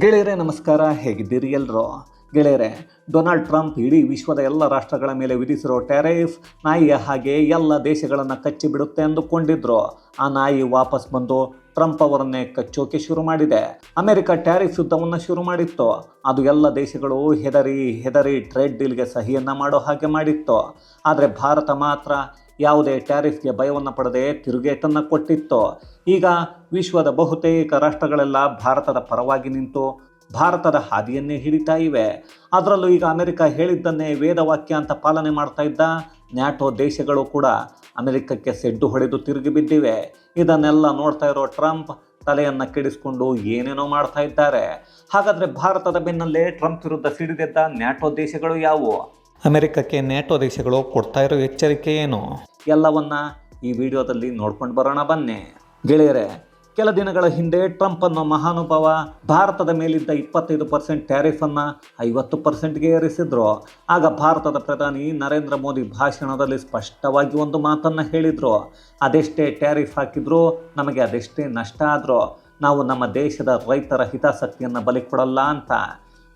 ಗೆಳೆಯರೇ, ನಮಸ್ಕಾರ. ಹೇಗಿದ್ದೀರಿ ಎಲ್ಲರೂ ಗೆಳೆಯರೆ, ಡೊನಾಲ್ಡ್ ಟ್ರಂಪ್ ಇಡೀ ವಿಶ್ವದ ಎಲ್ಲ ರಾಷ್ಟ್ರಗಳ ಮೇಲೆ ವಿಧಿಸಿರೋ ಟ್ಯಾರಿಫ್ ನಾಯಿಯ ಹಾಗೆ ಎಲ್ಲ ದೇಶಗಳನ್ನು ಕಚ್ಚಿ ಬಿಡುತ್ತೆ ಅಂದುಕೊಂಡಿದ್ರು. ಆ ನಾಯಿ ವಾಪಸ್ ಬಂದು ಟ್ರಂಪ್ ಅವರನ್ನೇ ಕಚ್ಚೋಕೆ ಶುರು ಮಾಡಿದೆ. ಅಮೆರಿಕ ಟ್ಯಾರಿಫ್ ಯುದ್ಧವನ್ನು ಶುರು ಮಾಡಿತ್ತು. ಅದು ಎಲ್ಲ ದೇಶಗಳು ಹೆದರಿ ಹೆದರಿ ಟ್ರೇಡ್ ಡೀಲ್ಗೆ ಸಹಿಯನ್ನು ಮಾಡೋ ಹಾಗೆ ಮಾಡಿತ್ತು. ಆದರೆ ಭಾರತ ಮಾತ್ರ ಯಾವುದೇ ಟ್ಯಾರಿಫ್ಗೆ ಭಯವನ್ನು ಪಡದೆ ತಿರುಗೇಟನ್ನು ಕೊಟ್ಟಿತ್ತು. ಈಗ ವಿಶ್ವದ ಬಹುತೇಕ ರಾಷ್ಟ್ರಗಳೆಲ್ಲ ಭಾರತದ ಪರವಾಗಿ ನಿಂತು ಭಾರತದ ಹಾದಿಯನ್ನೇ ಹಿಡಿತಾ ಇವೆ. ಅದರಲ್ಲೂ ಈಗ ಅಮೆರಿಕ ಹೇಳಿದ್ದನ್ನೇ ವೇದವಾಕ್ಯ ಅಂತ ಪಾಲನೆ ಮಾಡ್ತಾ ಇದ್ದ ನ್ಯಾಟೋ ದೇಶಗಳು ಕೂಡ ಅಮೆರಿಕಕ್ಕೆ ಸೆಡ್ಡು ಹೊಡೆದು ತಿರುಗಿ ಬಿದ್ದಿವೆ. ಇದನ್ನೆಲ್ಲ ನೋಡ್ತಾ ಇರೋ ಟ್ರಂಪ್ ತಲೆಯನ್ನು ಕೆಡಿಸ್ಕೊಂಡು ಏನೇನೋ ಮಾಡ್ತಾ ಇದ್ದಾರೆ. ಹಾಗಾದರೆ ಭಾರತದ ಬೆನ್ನಲ್ಲೇ ಟ್ರಂಪ್ ವಿರುದ್ಧ ಸಿಡಿದೆದ್ದ ನ್ಯಾಟೋ ದೇಶಗಳು ಯಾವುವು? ಅಮೆರಿಕಕ್ಕೆ ನ್ಯಾಟೋ ದೇಶಗಳು ಕೊಡ್ತಾ ಇರೋ ಎಚ್ಚರಿಕೆ ಏನು? ಎಲ್ಲವನ್ನ ಈ ವಿಡಿಯೋದಲ್ಲಿ ನೋಡ್ಕೊಂಡು ಬರೋಣ ಬನ್ನಿ. ಗೆಳೆಯರೆ ಕೆಲ ದಿನಗಳ ಹಿಂದೆ ಟ್ರಂಪ್ ಅನ್ನೋ ಮಹಾನುಭಾವ ಭಾರತದ ಮೇಲಿದ್ದ ಇಪ್ಪತ್ತೈದು ಪರ್ಸೆಂಟ್ ಟ್ಯಾರಿಫನ್ನು ಐವತ್ತು ಪರ್ಸೆಂಟ್ಗೆ ಏರಿಸಿದ್ರು. ಆಗ ಭಾರತದ ಪ್ರಧಾನಿ ನರೇಂದ್ರ ಮೋದಿ ಭಾಷಣದಲ್ಲಿ ಸ್ಪಷ್ಟವಾಗಿ ಒಂದು ಮಾತನ್ನು ಹೇಳಿದರು. ಅದೆಷ್ಟೇ ಟ್ಯಾರಿಫ್ ಹಾಕಿದ್ರು ನಮಗೆ ಅದೆಷ್ಟೇ ನಷ್ಟ ಆದರೂ ನಾವು ನಮ್ಮ ದೇಶದ ರೈತರ ಹಿತಾಸಕ್ತಿಯನ್ನು ಬಲಿ ಕೊಡಲ್ಲ ಅಂತ.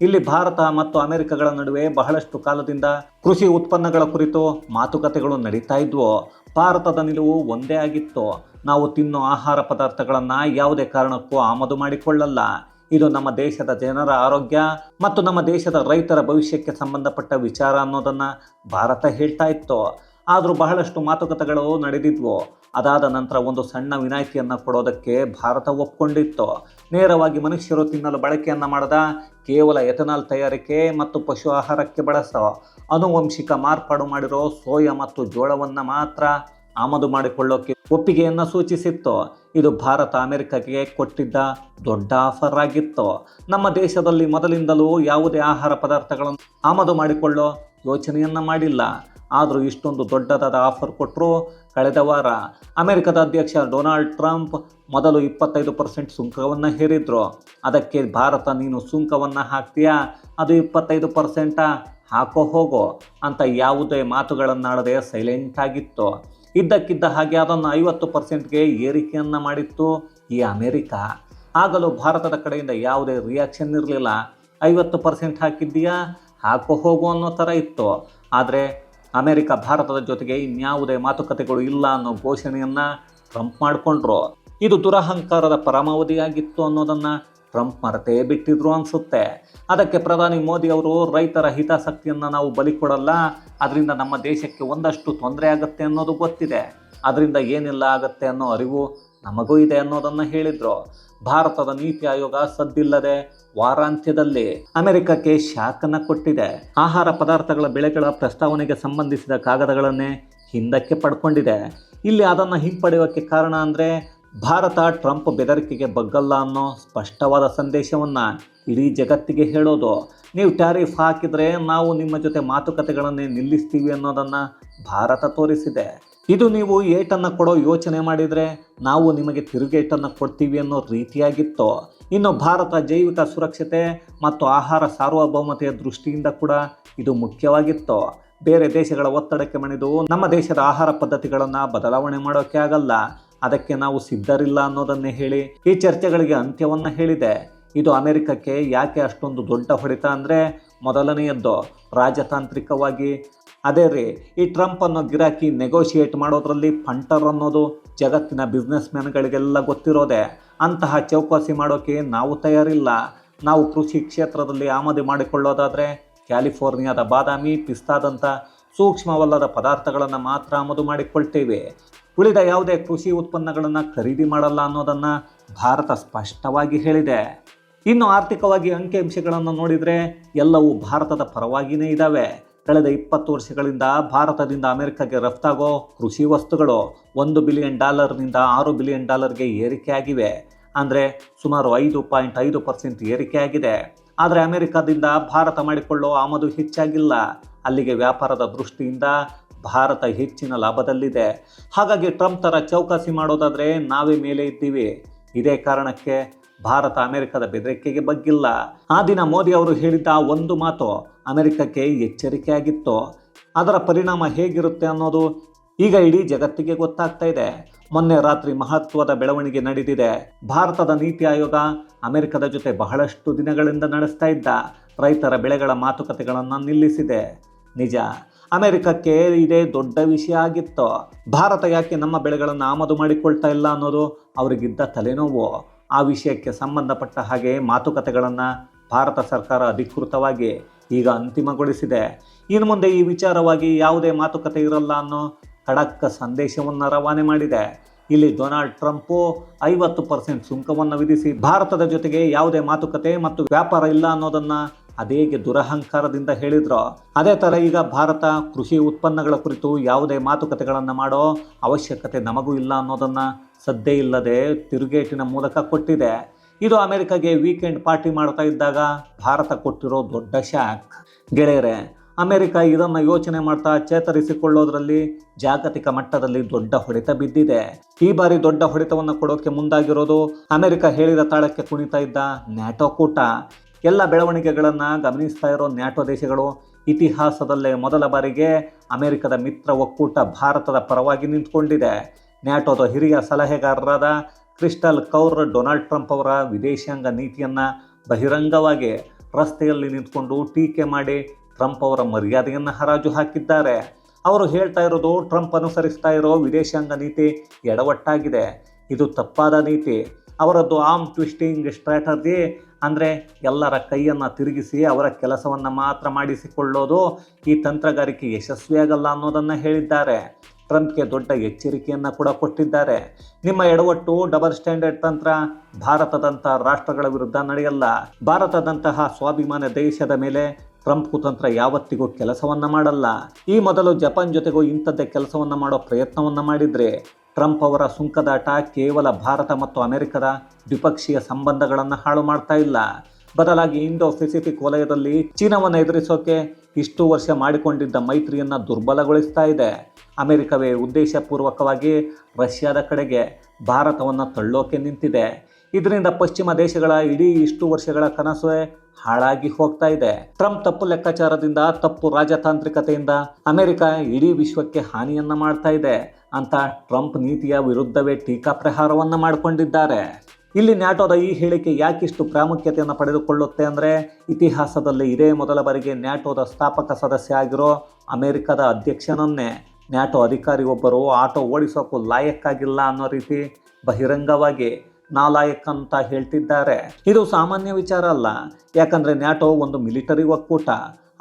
ಇಲ್ಲಿ ಭಾರತ ಮತ್ತು ಅಮೆರಿಕಗಳ ನಡುವೆ ಬಹಳಷ್ಟು ಕಾಲದಿಂದ ಕೃಷಿ ಉತ್ಪನ್ನಗಳ ಕುರಿತು ಮಾತುಕತೆಗಳು ನಡೀತಾ ಇದ್ವು. ಭಾರತದ ನಿಲುವು ಒಂದೇ ಆಗಿತ್ತು? ನಾವು ತಿನ್ನೋ ಆಹಾರ ಪದಾರ್ಥಗಳನ್ನು ಯಾವುದೇ ಕಾರಣಕ್ಕೂ ಆಮದು ಮಾಡಿಕೊಳ್ಳಲ್ಲ. ಇದು ನಮ್ಮ ದೇಶದ ಜನರ ಆರೋಗ್ಯ ಮತ್ತು ನಮ್ಮ ದೇಶದ ರೈತರ ಭವಿಷ್ಯಕ್ಕೆ ಸಂಬಂಧಪಟ್ಟ ವಿಚಾರ ಅನ್ನೋದನ್ನು ಭಾರತ ಹೇಳ್ತಾ ಇತ್ತು? ಆದರೂ ಬಹಳಷ್ಟು ಮಾತುಕತೆಗಳು ನಡೆದಿದ್ವು. ಅದಾದ ನಂತರ ಒಂದು ಸಣ್ಣ ವಿನಾಯಿತಿಯನ್ನು ಕೊಡೋದಕ್ಕೆ ಭಾರತ ಒಪ್ಕೊಂಡಿತ್ತು. ನೇರವಾಗಿ ಮನುಷ್ಯರು ತಿನ್ನಲು ಬಳಕೆಯನ್ನು ಮಾಡದ ಕೇವಲ ಎಥನಾಲ್ ತಯಾರಿಕೆ ಮತ್ತು ಪಶು ಆಹಾರಕ್ಕೆ ಬಳಸೋ. ಅನುವಂಶಿಕ ಮಾರ್ಪಾಡು ಮಾಡಿರೋ ಸೋಯಾ ಮತ್ತು ಜೋಳವನ್ನು ಮಾತ್ರ ಆಮದು ಮಾಡಿಕೊಳ್ಳೋಕೆ ಒಪ್ಪಿಗೆಯನ್ನು ಸೂಚಿಸಿತ್ತು. ಇದು ಭಾರತ ಅಮೆರಿಕಕ್ಕೆ ಕೊಟ್ಟಿದ್ದ ದೊಡ್ಡ ಆಫರ್ ಆಗಿತ್ತು. ನಮ್ಮ ದೇಶದಲ್ಲಿ ಮೊದಲಿಂದಲೂ ಯಾವುದೇ ಆಹಾರ ಪದಾರ್ಥಗಳನ್ನು ಆಮದು ಮಾಡಿಕೊಳ್ಳೋ ಯೋಚನೆಯನ್ನು ಮಾಡಿಲ್ಲ. ಆದರೂ ಇಷ್ಟೊಂದು ದೊಡ್ಡದಾದ ಆಫರ್ ಕೊಟ್ಟರು ಕಳೆದ ವಾರ ಅಮೆರಿಕದ ಅಧ್ಯಕ್ಷ ಡೊನಾಲ್ಡ್ ಟ್ರಂಪ್ ಮೊದಲು ಇಪ್ಪತ್ತೈದು ಪರ್ಸೆಂಟ್ ಸುಂಕವನ್ನು ಹೇರಿದ್ರು. ಅದಕ್ಕೆ ಭಾರತ ನೀನು ಸುಂಕವನ್ನು ಹಾಕ್ತೀಯಾ? ಅದು ಇಪ್ಪತ್ತೈದು ಪರ್ಸೆಂಟ? ಹಾಕೋ ಹೋಗೋ ಅಂತ ಯಾವುದೇ ಮಾತುಗಳನ್ನಾಡದೆ ಸೈಲೆಂಟ್ ಆಗಿತ್ತು. ಇದ್ದಕ್ಕಿದ್ದ ಹಾಗೆ ಅದನ್ನು ಐವತ್ತು ಪರ್ಸೆಂಟ್ಗೆ ಏರಿಕೆಯನ್ನು ಮಾಡಿತ್ತು ಈ ಅಮೆರಿಕ. ಆಗಲೂ ಭಾರತದ ಕಡೆಯಿಂದ ಯಾವುದೇ ರಿಯಾಕ್ಷನ್ ಇರಲಿಲ್ಲ. ಐವತ್ತು ಪರ್ಸೆಂಟ್ ಹಾಕಿದ್ದೀಯಾ? ಹಾಕೋ ಹೋಗು ಅನ್ನೋ ಥರ ಇತ್ತು. ಆದರೆ ಅಮೆರಿಕ, ಭಾರತದ ಜೊತೆಗೆ ಇನ್ಯಾವುದೇ ಮಾತುಕತೆಗಳು ಇಲ್ಲ ಅನ್ನೋ ಘೋಷಣೆಯನ್ನು ಟ್ರಂಪ್ ಮಾಡಿಕೊಂಡ್ರು. ಇದು ದುರಹಂಕಾರದ ಪರಮಾವಧಿಯಾಗಿತ್ತು ಅನ್ನೋದನ್ನು ಟ್ರಂಪ್ ಮರೆತೇ ಬಿಟ್ಟಿದ್ರು ಅನಿಸುತ್ತೆ. ಅದಕ್ಕೆ ಪ್ರಧಾನಿ ಮೋದಿ ಅವರು ರೈತರ ಹಿತಾಸಕ್ತಿಯನ್ನು ನಾವು ಬಲಿ ಕೊಡಲ್ಲ, ಅದರಿಂದ ನಮ್ಮ ದೇಶಕ್ಕೆ ಒಂದಷ್ಟು ತೊಂದರೆ ಆಗುತ್ತೆ ಅನ್ನೋದು ಗೊತ್ತಿದೆ. ಅದರಿಂದ ಏನೆಲ್ಲ ಆಗುತ್ತೆ ಅನ್ನೋ ಅರಿವು ನಮಗೂ ಇದೆ ಅನ್ನೋದನ್ನು ಹೇಳಿದರು. ಭಾರತದ ನೀತಿ ಆಯೋಗ ಸದ್ದಿಲ್ಲದೆ ವಾರಾಂತ್ಯದಲ್ಲಿ ಅಮೆರಿಕಕ್ಕೆ ಶಾಖನ ಕೊಟ್ಟಿದೆ. ಆಹಾರ ಪದಾರ್ಥಗಳ ಬೆಳೆಗಳ ಪ್ರಸ್ತಾವನೆಗೆ ಸಂಬಂಧಿಸಿದ ಕಾಗದಗಳನ್ನೇ ಹಿಂದಕ್ಕೆ ಪಡ್ಕೊಂಡಿದೆ. ಇಲ್ಲಿ ಅದನ್ನು ಹಿಂಪಡೆಯೋಕ್ಕೆ ಕಾರಣ ಅಂದರೆ ಭಾರತ ಟ್ರಂಪ್ ಬೆದರಿಕೆಗೆ ಬಗ್ಗಲ್ಲ ಅನ್ನೋ ಸ್ಪಷ್ಟವಾದ ಸಂದೇಶವನ್ನು ಇಡೀ ಜಗತ್ತಿಗೆ ಹೇಳೋದು. ನೀವು ಟ್ಯಾರಿಫ್ ಹಾಕಿದರೆ ನಾವು ನಿಮ್ಮ ಜೊತೆ ಮಾತುಕತೆಗಳನ್ನೇ ನಿಲ್ಲಿಸ್ತೀವಿ ಅನ್ನೋದನ್ನು ಭಾರತ ತೋರಿಸಿದೆ. ಇದು ನೀವು ಏಟನ್ನು ಕೊಡೋ ಯೋಚನೆ ಮಾಡಿದರೆ ನಾವು ನಿಮಗೆ ತಿರುಗೇಟನ್ನು ಕೊಡ್ತೀವಿ ಅನ್ನೋ ರೀತಿಯಾಗಿತ್ತು? ಇನ್ನು ಭಾರತ ಜೈವಿಕ ಸುರಕ್ಷತೆ ಮತ್ತು ಆಹಾರ ಸಾರ್ವಭೌಮತೆಯ ದೃಷ್ಟಿಯಿಂದ ಕೂಡ ಇದು ಮುಖ್ಯವಾಗಿತ್ತು? ಬೇರೆ ದೇಶಗಳ ಒತ್ತಡಕ್ಕೆ ಮಣಿದು ನಮ್ಮ ದೇಶದ ಆಹಾರ ಪದ್ಧತಿಗಳನ್ನು ಬದಲಾವಣೆ ಮಾಡೋಕ್ಕೆ ಆಗಲ್ಲ. ಅದಕ್ಕೆ ನಾವು ಸಿದ್ಧರಿಲ್ಲ ಅನ್ನೋದನ್ನೇ ಹೇಳಿ ಈ ಚರ್ಚೆಗಳಿಗೆ ಅಂತ್ಯವನ್ನು ಹೇಳಿದೆ. ಇದು ಅಮೆರಿಕಕ್ಕೆ ಯಾಕೆ ಅಷ್ಟೊಂದು ದೊಡ್ಡ ಹೊಡೆತ ಅಂದರೆ ಮೊದಲನೆಯದ್ದು ರಾಜತಾಂತ್ರಿಕವಾಗಿ ಅದೇ ರೀ, ಈ ಟ್ರಂಪ್ ಅನ್ನೋ ಗಿರಾಕಿ ನೆಗೋಷಿಯೇಟ್ ಮಾಡೋದ್ರಲ್ಲಿ ಫಂಟರ್ ಅನ್ನೋದು ಜಗತ್ತಿನ ಬಿಸ್ನೆಸ್ ಮ್ಯಾನ್ಗಳಿಗೆಲ್ಲ ಗೊತ್ತಿರೋದೆ. ಅಂತಹ ಚೌಕಾಸಿ ಮಾಡೋಕ್ಕೆ ನಾವು ತಯಾರಿಲ್ಲ. ನಾವು ಕೃಷಿ ಕ್ಷೇತ್ರದಲ್ಲಿ ಆಮದು ಮಾಡಿಕೊಳ್ಳೋದಾದರೆ ಕ್ಯಾಲಿಫೋರ್ನಿಯಾದ ಬಾದಾಮಿ, ಪಿಸ್ತಾದಂಥ ಸೂಕ್ಷ್ಮವಲ್ಲದ ಪದಾರ್ಥಗಳನ್ನು ಮಾತ್ರ ಆಮದು ಮಾಡಿಕೊಳ್ತೇವೆ. ಉಳಿದ ಯಾವುದೇ ಕೃಷಿ ಉತ್ಪನ್ನಗಳನ್ನು ಖರೀದಿ ಮಾಡಲ್ಲ ಅನ್ನೋದನ್ನು ಭಾರತ ಸ್ಪಷ್ಟವಾಗಿ ಹೇಳಿದೆ. ಇನ್ನು ಆರ್ಥಿಕವಾಗಿ ಅಂಕಿಅಂಶಗಳನ್ನು ನೋಡಿದರೆ ಎಲ್ಲವೂ ಭಾರತದ ಪರವಾಗಿಯೇ ಇದ್ದಾವೆ ಕಳೆದ ಇಪ್ಪತ್ತು ವರ್ಷಗಳಿಂದ ಭಾರತದಿಂದ ಅಮೆರಿಕಕ್ಕೆ ರಫ್ತಾಗೋ ಕೃಷಿ ವಸ್ತುಗಳು ಒಂದು ಬಿಲಿಯನ್ ಡಾಲರ್ನಿಂದ ಆರು ಬಿಲಿಯನ್ ಡಾಲರ್ಗೆ ಏರಿಕೆಯಾಗಿವೆ. ಅಂದರೆ ಸುಮಾರು ಐದು ಪಾಯಿಂಟ್ ಐದು ಪರ್ಸೆಂಟ್ ಏರಿಕೆಯಾಗಿದೆ. ಆದರೆ ಅಮೆರಿಕದಿಂದ ಭಾರತ ಮಾಡಿಕೊಳ್ಳೋ ಆಮದು ಹೆಚ್ಚಾಗಿಲ್ಲ. ಅಲ್ಲಿಗೆ ವ್ಯಾಪಾರದ ದೃಷ್ಟಿಯಿಂದ ಭಾರತ ಹೆಚ್ಚಿನ ಲಾಭದಲ್ಲಿದೆ. ಹಾಗಾಗಿ ಟ್ರಂಪ್ ಥರ ಚೌಕಾಸಿ ಮಾಡೋದಾದರೆ ನಾವೇ ಮೇಲೆ ಇದ್ದೀವಿ. ಇದೇ ಕಾರಣಕ್ಕೆ ಭಾರತ ಅಮೆರಿಕದ ಬೆದರಿಕೆಗೆ ಬಗ್ಗಿಲ್ಲ. ಆ ದಿನ ಮೋದಿ ಅವರು ಹೇಳಿದ್ದ ಒಂದು ಮಾತು ಅಮೆರಿಕಕ್ಕೆ ಎಚ್ಚರಿಕೆಯಾಗಿತ್ತು. ಅದರ ಪರಿಣಾಮ ಹೇಗಿರುತ್ತೆ ಅನ್ನೋದು ಈಗ ಇಡೀ ಜಗತ್ತಿಗೆ ಗೊತ್ತಾಗ್ತಾ ಇದೆ. ಮೊನ್ನೆ ರಾತ್ರಿ ಮಹತ್ವದ ಬೆಳವಣಿಗೆ ನಡೆದಿದೆ. ಭಾರತದ ನೀತಿ ಆಯೋಗ ಅಮೆರಿಕದ ಜೊತೆ ಬಹಳಷ್ಟು ದಿನಗಳಿಂದ ನಡೆಸ್ತಾ ಇದ್ದ. ರೈತರ ಬೆಳೆಗಳ ಮಾತುಕತೆಗಳನ್ನು ನಿಲ್ಲಿಸಿದೆ. ನಿಜ, ಅಮೆರಿಕಕ್ಕೆ ಇದೇ ದೊಡ್ಡ ವಿಷಯ ಆಗಿತ್ತು. ಭಾರತ ಯಾಕೆ ನಮ್ಮ ಬೆಳೆಗಳನ್ನು ಆಮದು ಮಾಡಿಕೊಳ್ತಾ ಇಲ್ಲ ಅನ್ನೋದು ಅವರಿಗಿದ್ದ ತಲೆನೋವು. ಆ ವಿಷಯಕ್ಕೆ ಸಂಬಂಧಪಟ್ಟ ಹಾಗೆ ಮಾತುಕತೆಗಳನ್ನು ಭಾರತ ಸರ್ಕಾರ ಅಧಿಕೃತವಾಗಿ ಈಗ ಅಂತಿಮಗೊಳಿಸಿದೆ. ಇನ್ನು ಮುಂದೆ ಈ ವಿಚಾರವಾಗಿ ಯಾವುದೇ ಮಾತುಕತೆ ಇರಲ್ಲ ಅನ್ನೋ ಖಡಕ್ ಸಂದೇಶವನ್ನು ರವಾನೆ ಮಾಡಿದೆ. ಇಲ್ಲಿ ಡೊನಾಲ್ಡ್ ಟ್ರಂಪು ಐವತ್ತು ಪರ್ಸೆಂಟ್ ಸುಂಕವನ್ನು ವಿಧಿಸಿ ಭಾರತದ ಜೊತೆಗೆ ಯಾವುದೇ ಮಾತುಕತೆ ಮತ್ತು ವ್ಯಾಪಾರ ಇಲ್ಲ ಅನ್ನೋದನ್ನ ಅದೇಗೆ ದುರಹಂಕಾರದಿಂದ ಹೇಳಿದ್ರೋ? ಅದೇ ಥರ ಈಗ ಭಾರತ ಕೃಷಿ ಉತ್ಪನ್ನಗಳ ಕುರಿತು ಯಾವುದೇ ಮಾತುಕತೆಗಳನ್ನು ಮಾಡೋ ಅವಶ್ಯಕತೆ ನಮಗೂ ಇಲ್ಲ ಅನ್ನೋದನ್ನ ಸದ್ದೇ ಇಲ್ಲದೆ ತಿರುಗೇಟಿನ ಮೂಲಕ ಕೊಟ್ಟಿದೆ. ಇದು ಅಮೆರಿಕಗೆ ವೀಕೆಂಡ್ ಪಾರ್ಟಿ ಮಾಡ್ತಾ ಇದ್ದಾಗ ಭಾರತ ಕೊಟ್ಟಿರೋ ದೊಡ್ಡ ಶಾಕ್. ಗೆಳೆಯರೆ, ಅಮೆರಿಕ ಇದನ್ನು ಯೋಚನೆ ಮಾಡ್ತಾ ಚೇತರಿಸಿಕೊಳ್ಳೋದ್ರಲ್ಲಿ ಜಾಗತಿಕ ಮಟ್ಟದಲ್ಲಿ ದೊಡ್ಡ ಹೊಡೆತ ಬಿದ್ದಿದೆ. ಈ ಬಾರಿ ದೊಡ್ಡ ಹೊಡೆತವನ್ನು ಕೊಡೋಕೆ ಮುಂದಾಗಿರೋದು ಅಮೆರಿಕ ಹೇಳಿದ ತಾಳಕ್ಕೆ ಕುಣಿತಾ ಇದ್ದ ನ್ಯಾಟೋ ಕೂಟ. ಎಲ್ಲ ಬೆಳವಣಿಗೆಗಳನ್ನು ಗಮನಿಸ್ತಾ ಇರೋ ನ್ಯಾಟೋ ದೇಶಗಳು ಇತಿಹಾಸದಲ್ಲೇ ಮೊದಲ ಬಾರಿಗೆ ಅಮೆರಿಕದ ಮಿತ್ರ ಒಕ್ಕೂಟ ಭಾರತದ ಪರವಾಗಿ ನಿಂತ್ಕೊಂಡಿದೆ. ನ್ಯಾಟೋದ ಹಿರಿಯ ಸಲಹೆಗಾರರಾದ ಕ್ರಿಸ್ಟಲ್ ಕೌರ್, ಡೊನಾಲ್ಡ್ ಟ್ರಂಪ್ ಅವರ ವಿದೇಶಾಂಗ ನೀತಿಯನ್ನು ಬಹಿರಂಗವಾಗಿ ರಸ್ತೆಯಲ್ಲಿ ನಿಂತ್ಕೊಂಡು ಟೀಕೆ ಮಾಡಿ ಟ್ರಂಪ್ ಅವರ ಮರ್ಯಾದೆಯನ್ನು ಹರಾಜು ಹಾಕಿದ್ದಾರೆ. ಅವರು ಹೇಳ್ತಾ ಇರೋದು ಟ್ರಂಪ್ ಅನುಸರಿಸ್ತಾ ಇರೋ ವಿದೇಶಾಂಗ ನೀತಿ ಎಡವಟ್ಟಾಗಿದೆ. ಇದು ತಪ್ಪಾದ ನೀತಿ. ಅವರದ್ದು ಆಮ್ ಟ್ವಿಸ್ಟಿಂಗ್ ಸ್ಟ್ರಾಟಜಿ ಅಂದರೆ ಎಲ್ಲರ ಕೈಯನ್ನು ತಿರುಗಿಸಿ ಅವರ ಕೆಲಸವನ್ನು ಮಾತ್ರ ಮಾಡಿಸಿಕೊಳ್ಳೋದು ಈ ತಂತ್ರಗಾರಿಕೆ ಯಶಸ್ವಿಯಾಗಲ್ಲ ಅನ್ನೋದನ್ನು ಹೇಳಿದ್ದಾರೆ. ಟ್ರಂಪ್ಗೆ ದೊಡ್ಡ ಎಚ್ಚರಿಕೆಯನ್ನು ಕೂಡ ಕೊಟ್ಟಿದ್ದಾರೆ. ನಿಮ್ಮ ಎಡವಟ್ಟು ಡಬಲ್ ಸ್ಟ್ಯಾಂಡರ್ಡ್ ತಂತ್ರ ಭಾರತದಂಥ ರಾಷ್ಟ್ರಗಳ ವಿರುದ್ಧ ನಡೆಯಲ್ಲ. ಭಾರತದಂತಹ ಸ್ವಾಭಿಮಾನ ದೇಶದ ಮೇಲೆ ಟ್ರಂಪ್ ಕುತಂತ್ರ ಯಾವತ್ತಿಗೂ ಕೆಲಸವನ್ನ ಮಾಡಲ್ಲ. ಈ ಮೊದಲು ಜಪಾನ್ ಜೊತೆಗೂ ಇಂಥದ್ದೇ ಕೆಲಸವನ್ನ ಮಾಡೋ ಪ್ರಯತ್ನವನ್ನ ಮಾಡಿದ್ರೆ ಟ್ರಂಪ್ ಅವರ ಸುಂಕದಾಟ ಕೇವಲ ಭಾರತ ಮತ್ತು ಅಮೆರಿಕದ ದ್ವಿಪಕ್ಷೀಯ ಸಂಬಂಧಗಳನ್ನು ಹಾಳು ಮಾಡ್ತಾ ಇಲ್ಲ. ಬದಲಾಗಿ ಇಂಡೋ ಪೆಸಿಫಿಕ್ ವಲಯದಲ್ಲಿ ಚೀನಾವನ್ನು ಎದುರಿಸೋಕೆ ಇಷ್ಟು ವರ್ಷ ಮಾಡಿಕೊಂಡಿದ್ದ ಮೈತ್ರಿಯನ್ನು ದುರ್ಬಲಗೊಳಿಸ್ತಾ ಇದೆ. ಅಮೆರಿಕವೇ ಉದ್ದೇಶಪೂರ್ವಕವಾಗಿ ರಷ್ಯಾದ ಕಡೆಗೆ ಭಾರತವನ್ನು ತಳ್ಳೋಕೆ ನಿಂತಿದೆ. ಇದರಿಂದ ಪಶ್ಚಿಮ ದೇಶಗಳ ಇಡೀ ಇಷ್ಟು ವರ್ಷಗಳ ಕನಸು ಹಾಳಾಗಿ ಹೋಗ್ತಾ ಇದೆ. ಟ್ರಂಪ್ ತಪ್ಪು ಲೆಕ್ಕಾಚಾರದಿಂದ, ತಪ್ಪು ರಾಜತಾಂತ್ರಿಕತೆಯಿಂದ ಅಮೆರಿಕ ಇಡೀ ವಿಶ್ವಕ್ಕೆ ಹಾನಿಯನ್ನ ಮಾಡ್ತಾ ಇದೆ ಅಂತ ಟ್ರಂಪ್ ನೀತಿಯ ವಿರುದ್ಧವೇ ಟೀಕಾ ಪ್ರಹಾರವನ್ನ ಮಾಡಿಕೊಂಡಿದ್ದಾರೆ. ಇಲ್ಲಿ ನ್ಯಾಟೋದ ಈ ಹೇಳಿಕೆ ಯಾಕಿಷ್ಟು ಪ್ರಾಮುಖ್ಯತೆಯನ್ನು ಪಡೆದುಕೊಳ್ಳುತ್ತೆ ಅಂದರೆ ಇತಿಹಾಸದಲ್ಲಿ ಇದೇ ಮೊದಲ ಬಾರಿಗೆ ನ್ಯಾಟೋದ ಸ್ಥಾಪಕ ಸದಸ್ಯ ಆಗಿರೋ ಅಮೆರಿಕದ ಅಧ್ಯಕ್ಷನನ್ನೇ ನ್ಯಾಟೋ ಅಧಿಕಾರಿ ಒಬ್ಬರು ಆಟೋ ಓಡಿಸೋಕ್ಕೂ ಲಾಯಕ್ಕಾಗಿಲ್ಲ ಅನ್ನೋ ರೀತಿ ಬಹಿರಂಗವಾಗಿ ನಾಲಾಯಕ್ ಅಂತ ಹೇಳ್ತಿದ್ದಾರೆ. ಇದು ಸಾಮಾನ್ಯ ವಿಚಾರ ಅಲ್ಲ. ಯಾಕಂದ್ರೆ ನ್ಯಾಟೋ ಒಂದು ಮಿಲಿಟರಿ ಒಕ್ಕೂಟ.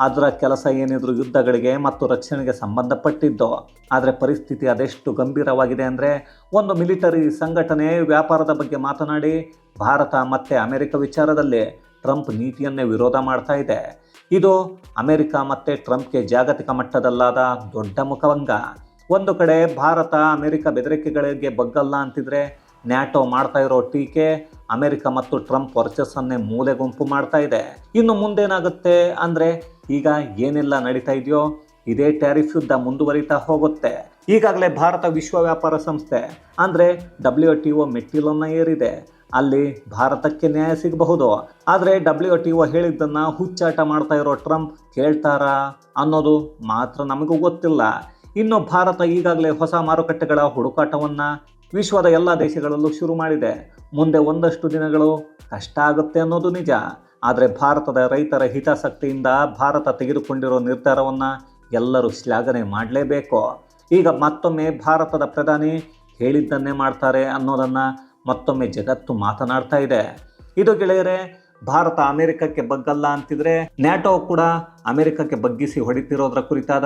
ಅದರ ಕೆಲಸ ಏನಿದ್ರು ಯುದ್ಧಗಳಿಗೆ ಮತ್ತು ರಕ್ಷಣೆಗೆ ಸಂಬಂಧಪಟ್ಟಿದ್ದು. ಆದರೆ ಪರಿಸ್ಥಿತಿ ಅದೆಷ್ಟು ಗಂಭೀರವಾಗಿದೆ ಅಂದರೆ ಒಂದು ಮಿಲಿಟರಿ ಸಂಘಟನೆ ವ್ಯಾಪಾರದ ಬಗ್ಗೆ ಮಾತನಾಡಿ, ಭಾರತ ಮತ್ತು ಅಮೆರಿಕ ವಿಚಾರದಲ್ಲಿ ಟ್ರಂಪ್ ನೀತಿಯನ್ನೇ ವಿರೋಧ ಮಾಡ್ತಾ ಇದೆ. ಇದು ಅಮೆರಿಕ ಮತ್ತು ಟ್ರಂಪ್ಗೆ ಜಾಗತಿಕ ಮಟ್ಟದಲ್ಲಾದ ದೊಡ್ಡ ಮುಖಭಂಗ ಒಂದು ಕಡೆ ಭಾರತ ಅಮೆರಿಕ ಬೆದರಿಕೆಗಳಿಗೆ ಬಗ್ಗಲ್ಲ ಅಂತಿದ್ರೆ ನ್ಯಾಟೋ ಮಾಡ್ತಾ ಇರೋ ಟೀಕೆ ಅಮೆರಿಕ ಮತ್ತು ಟ್ರಂಪ್ ವರ್ಚಸ್ಸನ್ನೇ ಮೂಲೆ ಗುಂಪು ಮಾಡ್ತಾ ಇದೆ. ಇನ್ನು ಮುಂದೇನಾಗುತ್ತೆ ಅಂದರೆ ಈಗ ಏನೆಲ್ಲ ನಡೀತಾ ಇದೆಯೋ ಇದೇ ಟ್ಯಾರಿಫ್ ಯುದ್ಧ ಮುಂದುವರಿತಾ ಹೋಗುತ್ತೆ. ಈಗಾಗಲೇ ಭಾರತ ವಿಶ್ವ ವ್ಯಾಪಾರ ಸಂಸ್ಥೆ ಅಂದರೆ ಡಬ್ಲ್ಯೂ ಟಿ ಒ ಮೆಟ್ಟಿಲನ್ನು ಏರಿದೆ. ಅಲ್ಲಿ ಭಾರತಕ್ಕೆ ನ್ಯಾಯ ಸಿಗಬಹುದು. ಆದರೆ ಡಬ್ಲ್ಯೂ ಟಿ ಒ ಹೇಳಿದ್ದನ್ನು ಹುಚ್ಚಾಟ ಮಾಡ್ತಾ ಇರೋ ಟ್ರಂಪ್ ಕೇಳ್ತಾರಾ ಅನ್ನೋದು ಮಾತ್ರ ನಮಗೂ ಗೊತ್ತಿಲ್ಲ. ಇನ್ನು ಭಾರತ ಈಗಾಗಲೇ ಹೊಸ ಮಾರುಕಟ್ಟೆಗಳ ಹುಡುಕಾಟವನ್ನು ವಿಶ್ವದ ಎಲ್ಲ ದೇಶಗಳಲ್ಲೂ ಶುರು ಮಾಡಿದೆ. ಮುಂದೆ ಒಂದಷ್ಟು ದಿನಗಳು ಕಷ್ಟ ಆಗುತ್ತೆ ಅನ್ನೋದು ನಿಜ. ಆದರೆ ಭಾರತದ ರೈತರ ಹಿತಾಸಕ್ತಿಯಿಂದ ಭಾರತ ತೆಗೆದುಕೊಂಡಿರೋ ನಿರ್ಧಾರವನ್ನು ಎಲ್ಲರೂ ಶ್ಲಾಘನೆ ಮಾಡಲೇಬೇಕು. ಈಗ ಮತ್ತೊಮ್ಮೆ ಭಾರತದ ಪ್ರಧಾನಿ ಹೇಳಿದ್ದನ್ನೇ ಮಾಡ್ತಾರೆ ಅನ್ನೋದನ್ನು ಮತ್ತೊಮ್ಮೆ ಜಗತ್ತು ಮಾತನಾಡ್ತಾ ಇದೆ. ಇದು ಗೆಳೆಯರೆ, ಭಾರತ ಅಮೆರಿಕಕ್ಕೆ ಬಗ್ಗಲ್ಲ ಅಂತಿದ್ರೆ ನ್ಯಾಟೋ ಕೂಡ ಅಮೆರಿಕಕ್ಕೆ ಬಗ್ಗಿಸಿ ಹೊಡಿತಿರೋದ್ರ ಕುರಿತಾದ